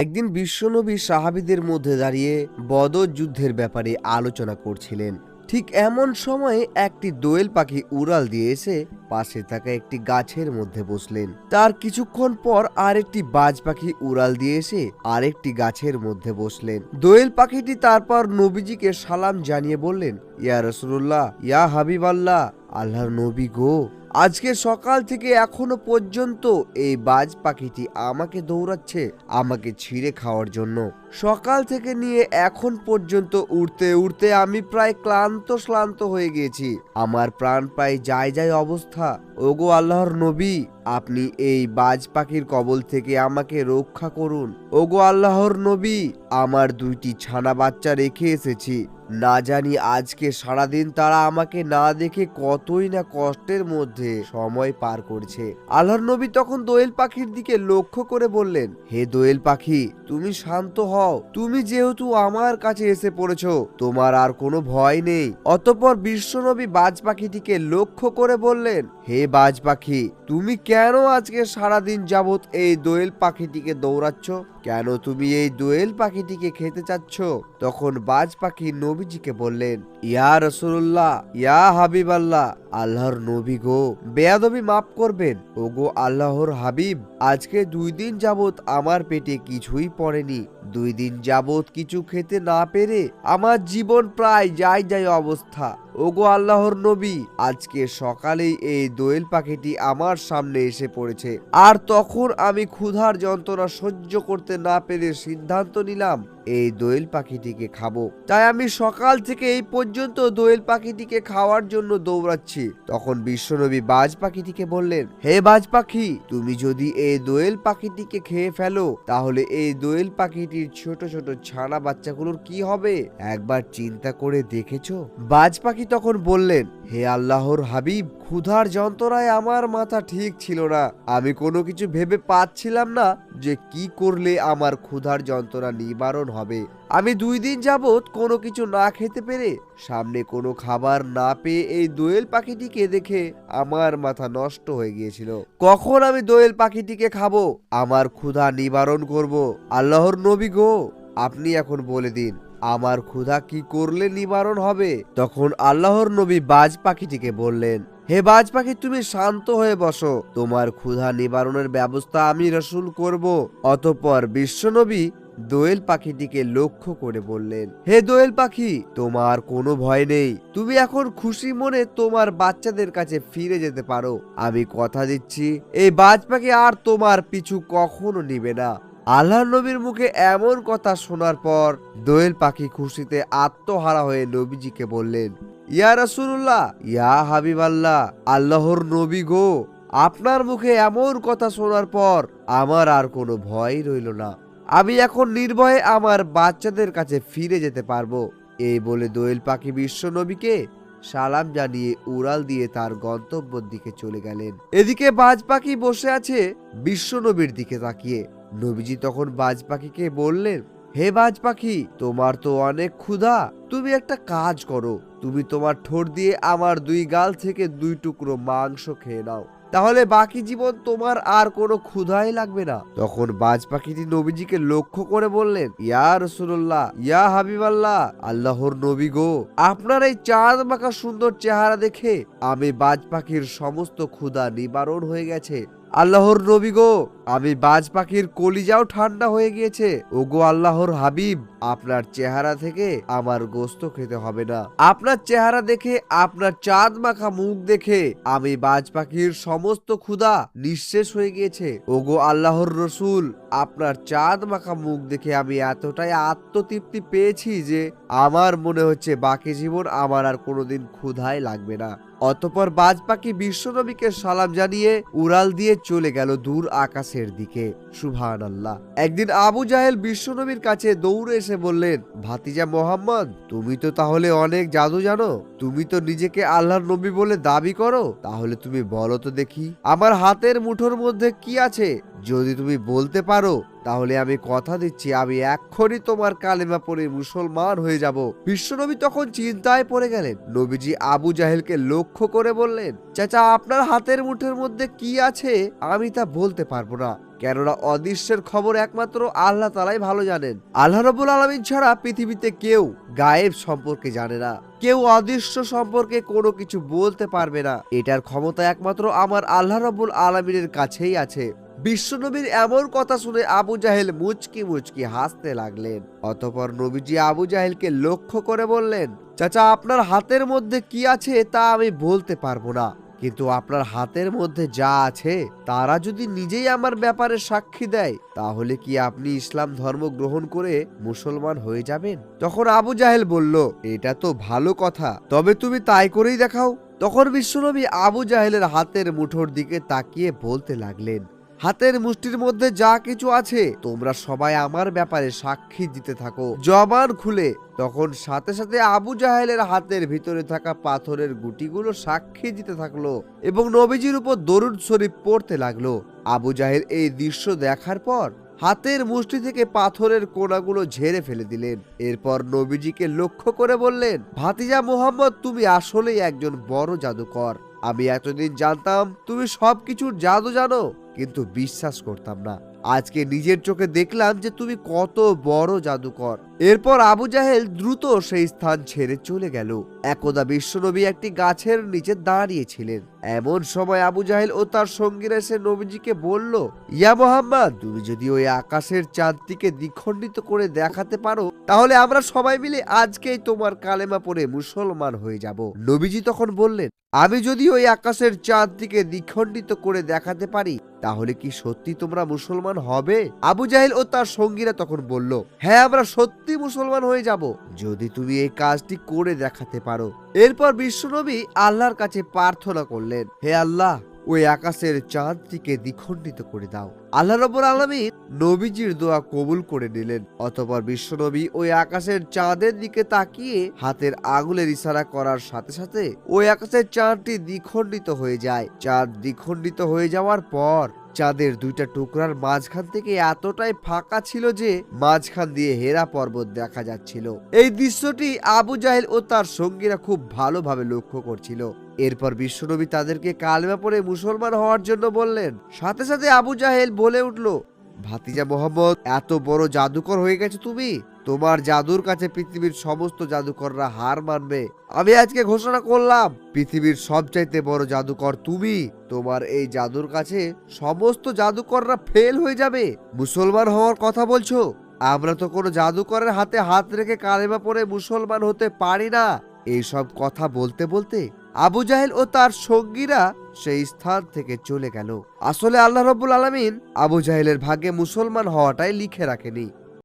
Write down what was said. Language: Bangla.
একদিন বিশ্বনবী সাহাবিদের মধ্যে দাঁড়িয়ে বদর যুদ্ধের ব্যাপারে আলোচনা করছিলেন। ঠিক এমন সময়ে একটি দোয়েল পাখি উড়াল দিয়ে এসে পাশে থাকা একটি গাছের মধ্যে বসলেন। তার কিছুক্ষণ পর আরেকটি বাজ পাখি উড়াল দিয়ে এসে আরেকটি গাছের মধ্যে বসলেন। দোয়েল পাখিটি তারপর নবীজিকে সালাম জানিয়ে বললেন, ইয়া রসুল্লাহ ইয়া হাবিব আল্লাহ আল্লাহর নবী গো। আজকে সকাল থেকে এখনও পর্যন্ত এই বাজ পাখিটি আমাকে দৌড়াচ্ছে, আমাকে ছিঁড়ে খাওয়ার জন্য। সকাল থেকে নিয়ে এখন পর্যন্ত উঠতে উঠতে আমি প্রায় ক্লান্ত শ্লান্ত হয়ে গিয়েছি আমার প্রাণ প্রায় যায় যায় অবস্থা। ওগো আল্লাহর নবী! আপনি এই বাজ পাখির কবল থেকে আমাকে রক্ষা করুন। ওগো আল্লাহর নবী, আমার দুইটি ছানা বাচ্চা রেখে এসেছি। না জানি আজকে সারাদিন তারা আমাকে না দেখে কতই না কষ্টের মধ্যে সময় পার করছে। আল্লাহর নবী তখন দোয়েল পাখির দিকে লক্ষ্য করে বললেন, হে দোয়েল পাখি, তুমি শান্ত হও। তুমি যেহেতু আমার কাছে এসে পড়েছ, তোমার আর কোনো ভয় নেই। অতঃপর বিশ্বনবী বাজ পাখিটিকে লক্ষ্য করে বললেন, হে বাজ পাখি, তুমি কেন আজকে সারাদিন যাবত এই দোয়েল পাখিটিকে দৌড়াচ্ছ? কেন তুমি এই দোয়েল পাখিটিকে খেতে চাচ্ছ? তখন বাজ পাখি নবীজিকে বললেন, ইয়া রসুল্লাহ ইয়া হাবিব আল্লাহ আল্লাহর নবী গো, বেয়াদবি মাফ করবেন। ও গো আল্লাহর হাবিব, আজকে দুই দিন যাবত আমার পেটে কিছুই পড়েনি। দুই দিন যাবত কিছু খেতে না পেরে আমার জীবন প্রায় যাই যাই অবস্থা। ওগো আল্লাহর নবী, আজকে সকালেই এই দোয়েল পাখিটি আমার সামনে এসে পড়েছে। আর তখন আমি ক্ষুধার যন্ত্রণা সহ্য করতে না পেরে সিদ্ধান্ত নিলাম, এই দোয়েল পাখিটিকে খাব। তাই আমি সকাল থেকে এই পর্যন্ত দোয়েল পাখিটিকে খাওয়ার জন্য দৌড়াচ্ছি। তখন বিশ্বনবী বাজ পাখিটিকে বললেন, হে বাজ পাখি, তুমি যদি এই দোয়েল পাখিটিকে খেয়ে ফেলো, তাহলে এই দোয়েল পাখিটির ছোট ছোট ছানা বাচ্চাগুলোর কি হবে? একবার চিন্তা করে দেখেছ? বাজ পাখি তখন বললেন, হে আল্লাহর হাবিব, ক্ষুধার যন্ত্রণায় আমার মাথা ঠিক ছিল না। আমি কোনো কিছু ভেবে পাচ্ছিলাম না যে কি করলে আমার ক্ষুধার যন্ত্রণা নিবারণ হবে। আমি দুই দিন যাবৎ কোনো কিছু না খেতে পেরে, সামনে কোনো খাবার না পেয়ে এই দোয়েল পাখিটিকে দেখে আমার মাথা নষ্ট হয়ে গিয়েছিল। কখন আমি দোয়েল পাখিটিকে খাব? আমার ক্ষুধা নিবারণ করব। আল্লাহর নবী গো, আপনি এখন বলে দিন। আমার ক্ষুধা কি করলে নিবারণ হবে? তখন আল্লাহর নবী বাজ পাখিটিকে বললেন, হে বাজ পাখি, তুমি শান্ত হয়ে বসো। তোমার ক্ষুধা নিবারণের ব্যবস্থা আমি রসুল করব। অতপর বিশ্বনবী দোয়েল পাখিটিকে লক্ষ্য করে বললেন, হে দোয়েল পাখি, তোমার কোনো ভয় নেই। তুমি এখন খুশি মনে তোমার বাচ্চাদের কাছে ফিরে যেতে পারো। আমি কথা দিচ্ছি, এই বাজ পাখি আর তোমার পিছু কখনো নিবে না। আল্লাহ নবীর মুখে এমন কথা শোনার পর দোয়েল পাখি খুশিতে আত্মহারা হয়ে নবীজিকে বললেন, ইয়া রাসূলুল্লাহ, ইয়া হাবিব আল্লাহ আল্লাহর নবী গো, আপনার মুখে এমন কথা শোনার পর আমার আর কোনো ভয় রইল না। আমি এখন নির্ভয়ে আমার বাচ্চাদের কাছে ফিরে যেতে পারব। এই বলে দোয়েল পাখি বিশ্ব নবীকে সালাম জানিয়ে উড়াল দিয়ে তার গন্তব্যের দিকে চলে গেলেন। এদিকে বাজ পাখি বসে আছে বিশ্ব নবীর দিকে তাকিয়ে। নবীজি তখন বাজ পাখিকে বললেন, হে বাজ পাখি তোমার তো অনেক ক্ষুধা। তুমি একটা কাজ করো। তুমি তোমার ঠোঁট দিয়ে আমার দুই গাল থেকে দুই টুকরো মাংস খেয়ে নাও। তাহলে বাকি জীবন তোমার আর কোনো ক্ষুধাই লাগবে না। তখন বাজ পাখিটি নবীজিকে লক্ষ্য করে বললেন, ইয়া রসুল্লাহ ইয়া হাবিবাল্লাহ, আল্লাহর নবী গো, আপনার এই চাঁদ মাখা সুন্দর চেহারা দেখে আমি বাজ পাখির সমস্ত ক্ষুধা নিবারণ হয়ে গেছে। আল্লাহর নবী গো, আমি বাজ পাখির কলিজাও ঠান্ডা হয়ে গিয়েছে। ওগো আল্লাহর হাবিব, আপনার চেহারা থেকে আমার গোস্ত খেতে হবে না। আপনার চেহারা দেখে, আপনার চাঁদ মাখা মুখ দেখে আমি বাজ পাখির সমস্ত ক্ষুধা নিঃশেষ হয়ে গিয়েছে। ওগো আল্লাহর রসুল, আপনার চাঁদ মাখা মুখ দেখে আমি এতটাই আত্মতৃপ্তি পেয়েছি যে আমার মনে হচ্ছে বাকি জীবন আমার আর কোনোদিন ক্ষুধাই লাগবে না। অতপর বাজ পাখি বিশ্বনবীকে সালাম জানিয়ে উড়াল দিয়ে চলে গেল দূর আকাশের দিকে। সুভান আল্লাহ একদিন আবু জাহেল বিশ্বনবীর কাছে দৌড়ে এসে বললেন, ভাতিজা মোহাম্মদ, তুমি তো তাহলে অনেক জাদু জানো। তুমি তো নিজেকে আল্লাহর নবী বলে দাবি করো। তাহলে তুমি বলো তো দেখি, আমার হাতের মুঠোর মধ্যে কি আছে? যদি তুমি বলতে পারো তাহলে আমি কথা দিচ্ছি, আমি এক্ষুনি তোমার কালেমা পড়ে মুসলমান হয়ে যাব। বিশ্বনবী তখন চিন্তায় পড়ে গেলেন। নবীজি আবু জাহেলকে লক্ষ্য করে বললেন, চাচা, আপনার হাতের মুঠের মধ্যে কি আছে? আমি তা বলতে পারব না। কেননা অদৃশ্যের খবর একমাত্র আল্লাহ তালাই ভালো জানেন। আল্লাহ রবুল আলমিন ছাড়া পৃথিবীতে কেউ গায়েব সম্পর্কে জানে না। কেউ অদৃশ্য সম্পর্কে কোনো কিছু বলতে পারবে না। এটার ক্ষমতা একমাত্র আমার আল্লাহ রবুল আলমিনের কাছেই আছে। বিশ্বনবীর এমন কথা শুনে আবু জাহেল মুচকি মুচকি হাসতে লাগলেন। অতপর নবীজি আবু জাহেলকে লক্ষ্য করে বললেন, চাচা, আপনার হাতের মধ্যে কি আছে তা আমি বলতে পারব না। কিন্তু আপনার হাতের মধ্যে যা আছে, তারা যদি নিজেই আমার ব্যাপারে সাক্ষী দেয়, তাহলে কি আপনি ইসলাম ধর্ম গ্রহণ করে মুসলমান হয়ে যাবেন? তখন আবু জাহেল বলল, এটা তো ভালো কথা, তবে তুমি তাই করেই দেখাও। তখন বিশ্বনবী আবু জাহেলের হাতের মুঠোর দিকে তাকিয়ে বলতে লাগলেন হাতের মুষ্টির মধ্যে যা কিছু আছে, তোমরা সবাই আমার ব্যাপারে সাক্ষী দিতে থাকো। জবান খুলে, তখন সাথে সাথে আবু জাহেলের হাতের ভিতরে থাকা পাথরের গুটিগুলো সাক্ষী দিতে থাকল এবং নবীজির উপর দরুদ শরীফ পড়তে লাগল। আবু জাহেল এই দৃশ্য দেখার পর হাতের মুষ্টি থেকে পাথরের কোনাগুলো ঝেড়ে ফেলে দিলেন। এরপর নবীজিকে লক্ষ্য করে বললেন, ভাতিজা মোহাম্মদ, তুমি আসলেই একজন বড় জাদুকর। আমি এতদিন জানতাম তুমি সবকিছুর জাদু জানো। কিন্তু বিশ্বাস করতাম না। আজকে নিজের চোখে দেখলাম যে তুমি কত বড় জাদুকর। এরপর আবু জাহেল দ্রুত সেই স্থান ছেড়ে চলে গেল। একদা বিশ্বনবী একটি গাছের নিচে দাঁড়িয়েছিলেন। এমন সময় আবু জাহেল ও তার সঙ্গীরা এসে নবীজিকে বলল, ইয়া মোহাম্মদ, তুমি যদি ওই আকাশের চাঁদটিকে দ্বিখণ্ডিত করে দেখাতে পারো, তাহলে আমরা সবাই মিলে আজকেই তোমার কালেমা পড়ে মুসলমান হয়ে যাব। নবীজি তখন বললেন, আমি যদি ওই আকাশের চাঁদটিকে দ্বিখণ্ডিত করে দেখাতে পারি তাহলে কি সত্যি তোমরা মুসলমান হবে? আবু জাহেল ও তার সঙ্গীরা তখন বলল হ্যাঁ আমরা সত্যি মুসলমান হয়ে যাব। যদি তুমি এই কাজটি করে দেখাতে পারো। এরপর বিশ্বনবী আল্লাহর কাছে প্রার্থনা করলেন, হে আল্লাহ ওই আকাশের চাঁদটিকে দ্বিখণ্ডিত করে দাও। আল্লাহ রব্বুল আলমী নবীজির দোয়া কবুল করে নিলেন, অতপর বিশ্বনবী ওই আকাশের চাঁদের দিকে তাকিয়ে হাতের আগুলের ইশারা করার সাথে সাথে ওই আকাশের চাঁদটি দ্বিখণ্ডিত হয়ে যায়। চাঁদ দ্বিখণ্ডিত হয়ে যাওয়ার পর চাঁদের দুইটা টুকরার মাঝখান থেকে এতটাই ফাঁকা ছিল যে মাঝখান দিয়ে হেরা পর্বত দেখা যাচ্ছিল। এই দৃশ্যটি আবু জাহেল ও তার সঙ্গীরা খুব ভালোভাবে লক্ষ্য করছিল। এরপর বিশ্বনবী তাদেরকে কালমা পরে মুসলমান হওয়ার জন্য বললেন, সাথে সাথে আবু জাহেল বলে উঠল ভাতিজা মোহাম্মদ, এত বড় জাদুকর হয়ে গেছে তুমি? তোমার জাদুর কাছে পৃথিবীর সমস্ত জাদুকররা হার মানবে। আমি আজকে ঘোষণা করলাম, পৃথিবীর সবচাইতে বড় জাদুকর তুমি। তোমার এই জাদুর কাছে সমস্ত জাদুকররা ফেল হয়ে যাবে। মুসলমান হওয়ার কথা বলছো? আমরা তো কোনো জাদুকরের হাতে হাত রেখে কালেমা পরে মুসলমান হতে পারি না। এইসব কথা বলতে বলতে আবু জাহেল ও তার সঙ্গীরা সেই স্থান থেকে চলে গেল। আসলে আল্লাহ রব্বুল আলমিন আবু জাহেলের ভাগ্যে মুসলমান হওয়াটাই লিখে রাখেনি।